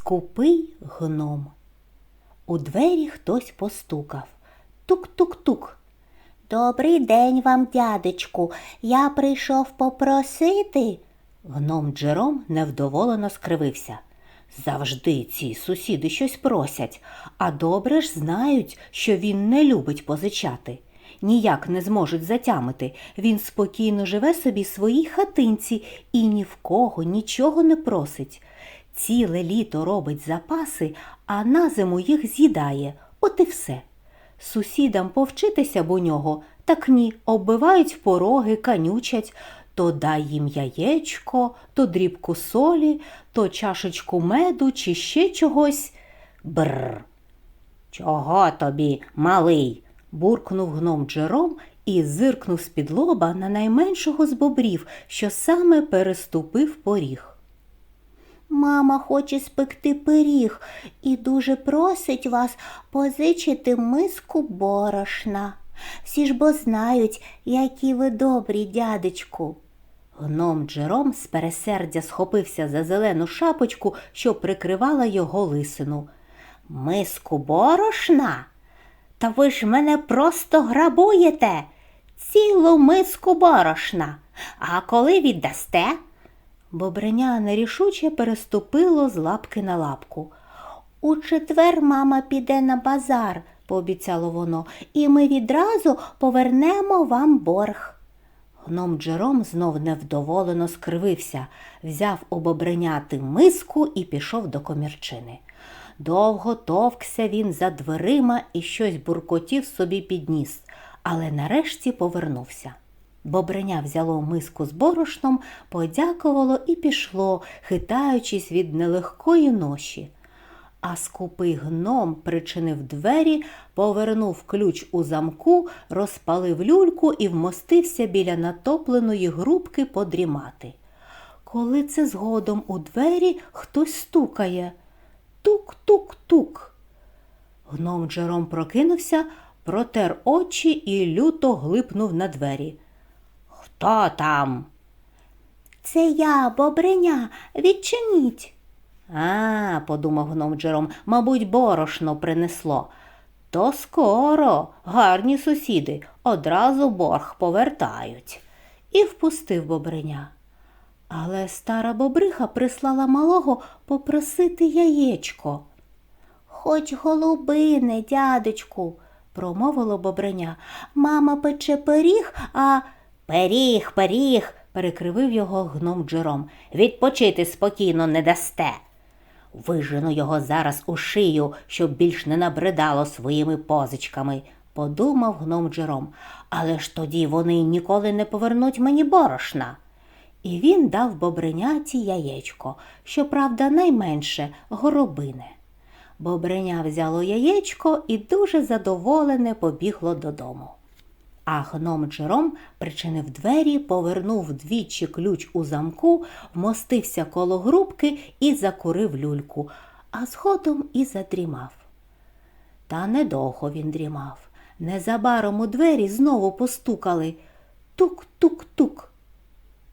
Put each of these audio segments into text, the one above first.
Скупий гном. У двері хтось постукав. Тук-тук-тук. Добрий день вам, дядечку. Я прийшов попросити. Гном Джером невдоволено скривився. Завжди ці сусіди щось просять, а добре ж знають, що він не любить позичати. Ніяк не зможуть затямити. Він спокійно живе собі своїй хатинці і ні в кого нічого не просить. Ціле літо робить запаси, а на зиму їх з'їдає. От і все. Сусідам повчитися б у нього, так ні, оббивають пороги, канючать, то дай їм яєчко, то дрібку солі, то чашечку меду чи ще чогось. Бррр. Чого тобі, малий? буркнув гном Джером і зиркнув з-під лоба на найменшого з бобрів, що саме переступив поріг. Мама хоче спекти пиріг і дуже просить вас позичити миску борошна. Всі ж бо знають, які ви добрі, дядечку. Гном Джером з пересердя схопився за зелену шапочку, що прикривала його лисину. Миску борошна? Та ви ж мене просто грабуєте. Цілу миску борошна. А коли віддасте? Бобреня нерішуче переступило з лапки на лапку. У четвер мама піде на базар, пообіцяло воно, і ми відразу повернемо вам борг. Гном Джером знов невдоволено скривився, взяв у бобреняти миску і пішов до комірчини. Довго товкся він за дверима і щось буркотів собі підніс, але нарешті повернувся. Бобреня взяло миску з борошном, подякувало і пішло, хитаючись від нелегкої ноші. А скупий гном причинив двері, повернув ключ у замку, розпалив люльку і вмостився біля натопленої грубки подрімати. Коли це згодом у двері хтось стукає. Тук-тук-тук. Гном Джером прокинувся, протер очі і люто глипнув на двері. Хто там? Це я, бобреня, відчиніть. А, подумав гном Джером, мабуть, борошно принесло. То скоро, гарні сусіди, одразу борг повертають. І впустив бобреня. Але стара бобриха прислала малого попросити яєчко. Хоч голубине, дядечку, промовило бобреня. Мама пече пиріг, а Пиріг, пиріг, перекривив його гном Джером. Відпочити спокійно не дасте. Вижену його зараз у шию, щоб більш не набридало своїми позичками, подумав гном Джером. Але ж тоді вони ніколи не повернуть мені борошна. І він дав бобреняті яєчко, щоправда, найменше горобине. Бобреня взяло яєчко і дуже задоволене побігло додому. А гном Джером причинив двері, повернув двічі ключ у замку, вмостився коло грубки і закурив люльку, а згодом і задрімав. Та недовго він дрімав. Незабаром у двері знову постукали тук-тук-тук.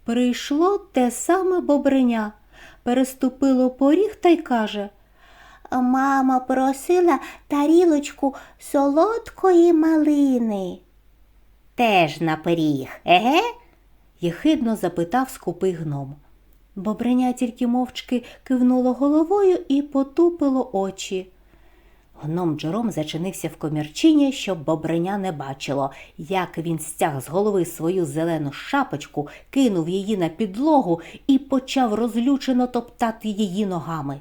Прийшло те саме бобреня, переступило поріг та й каже Мама просила тарілочку солодкої малини. Теж на пиріг, еге? єхидно запитав скупий гном. Бобреня тільки мовчки кивнуло головою і потупило очі. Гном Джером зачинився в комірчині, щоб бобреня не бачило, як він стяг з голови свою зелену шапочку, кинув її на підлогу і почав розлючено топтати її ногами.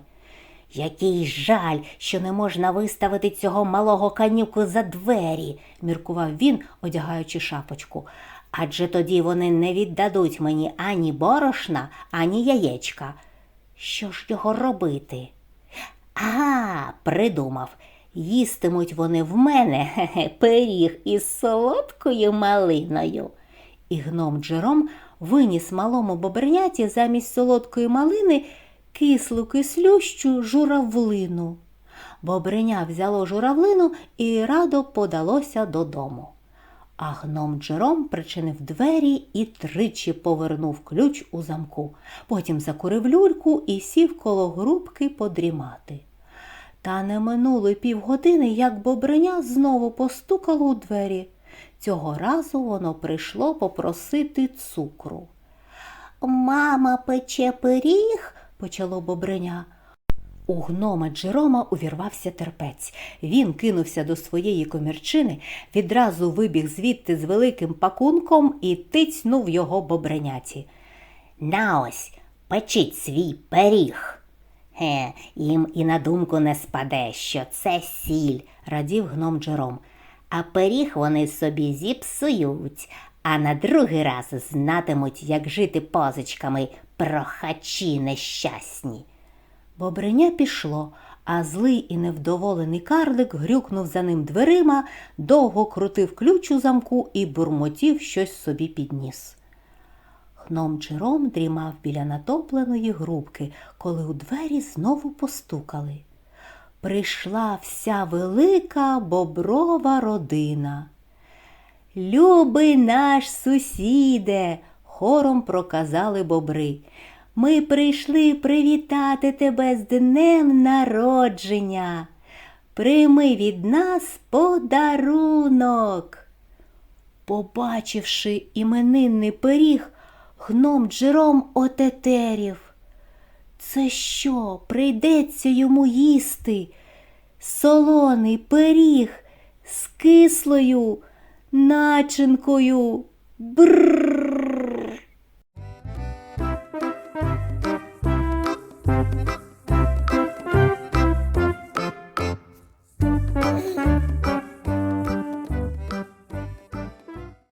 Який жаль, що не можна виставити цього малого канюку за двері, міркував він, одягаючи шапочку. Адже тоді вони не віддадуть мені ані борошна, ані яєчка. Що ж його робити? Ага, придумав. Їстимуть вони в мене пиріг із солодкою малиною. І гном Джером виніс малому боберняті замість солодкої малини кислу кислющу журавлину. Бобриня взяло журавлину і радо подалося додому. А гном Джером причинив двері і тричі повернув ключ у замку. Потім закурив люльку і сів коло грубки подрімати. Та не минуло півгодини, як бобриня знову постукало у двері. Цього разу воно прийшло попросити цукру. Мама пече пиріг. Почало бобриня. У гнома Джерома увірвався терпець. Він кинувся до своєї комірчини, відразу вибіг звідти з великим пакунком і тицьнув його бобреняті. На ось, печіть свій пиріг. Ге, їм і на думку не спаде, що це сіль, радів гном Джером. а пиріг вони собі зіпсують, а на другий раз знатимуть, як жити позичками прохачі нещасні. Бобреня пішло, а злий і невдоволений карлик грюкнув за ним дверима, довго крутив ключ у замку і бурмотів щось собі підніс. Гном Джером дрімав біля натопленої грубки, коли у двері знову постукали. Прийшла вся велика боброва родина. Любий наш сусіде, хором проказали бобри. Ми прийшли привітати тебе з днем народження. Прийми від нас подарунок. Побачивши іменинний пиріг, гном Джером отетерів. Це що, прийдеться йому їсти? Солоний пиріг з кислою начинкою. Бррр.